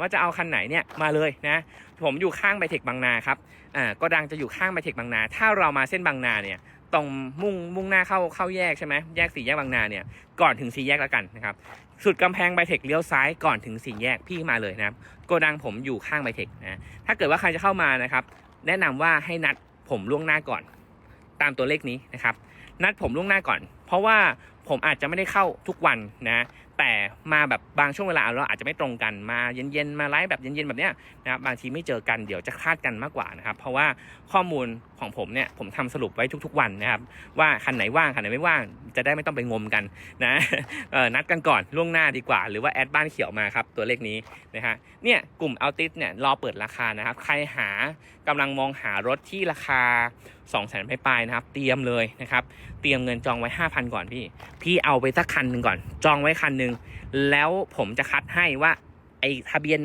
ว่าจะเอาคันไหนเนี่ยมาเลยนะผมอยู่ข้างไบเทคบางนาครับอ่าก็ดังจะอยู่ข้างไบเทคบางนา ถ้าเรามาเส้นบางนาเนี่ยตรงมุ่งมุ่งหน้าเข้าเข้าแยกใช่ไหมแยกสี่แยกบางนาเนี่ยก่อนถึงสี่แยกแล้วกันนะครับสุดกำแพงไบเทคเลี้ยวซ้ายก่อนถึงสี่แยกพี่มาเลยนะครับโกดังผมอยู่ข้างไบเทคนะถ้าเกิดว่าใครจะเข้ามานะครับแนะนำว่าให้นัดผมล่วงหน้าก่อน ตามตัวเลขนี้นะครับนัดผมล่วงหน้าก่อน เพราะว่า ผมอาจจะไม่ได้เข้าทุกวันนะ แต่มาแบบบางช่วงเวลาเราอาจจะไม่ตรงกันมาเย็นๆมาไลฟ์แบบเย็นๆแบบเนี้ยนะครับบางทีไม่เจอกันเดี๋ยวจะคลาดกันมากกว่านะครับ เพราะว่าข้อมูลของผมเนี่ยผมทำสรุปไว้ทุก ๆ วันนะครับ ว่าคันไหนว่างคันไหนไม่ว่าง จะได้ไม่ต้องไปงมกันนะเออนัดกันก่อนล่วงหน้าดีกว่า หรือว่าแอดบ้านเขียวมาครับตัวเลขนี้นะฮะเนี่ยกลุ่มอัลติสเนี่ยรอเปิดราคานะครับ ใครหากำลังมองหารถที่ราคา2 0 0 0 0 0ปลายนะครับ เตรียมเลยนะครับ เตรียมเงินจองไว้ 5,000 ก่อนพี่ พี่เอาไปสักคันหนึ่งก่อน จองไว้คันหนึ่งแล้วผมจะคัดให้ว่าไอ้ทะเบียนไหน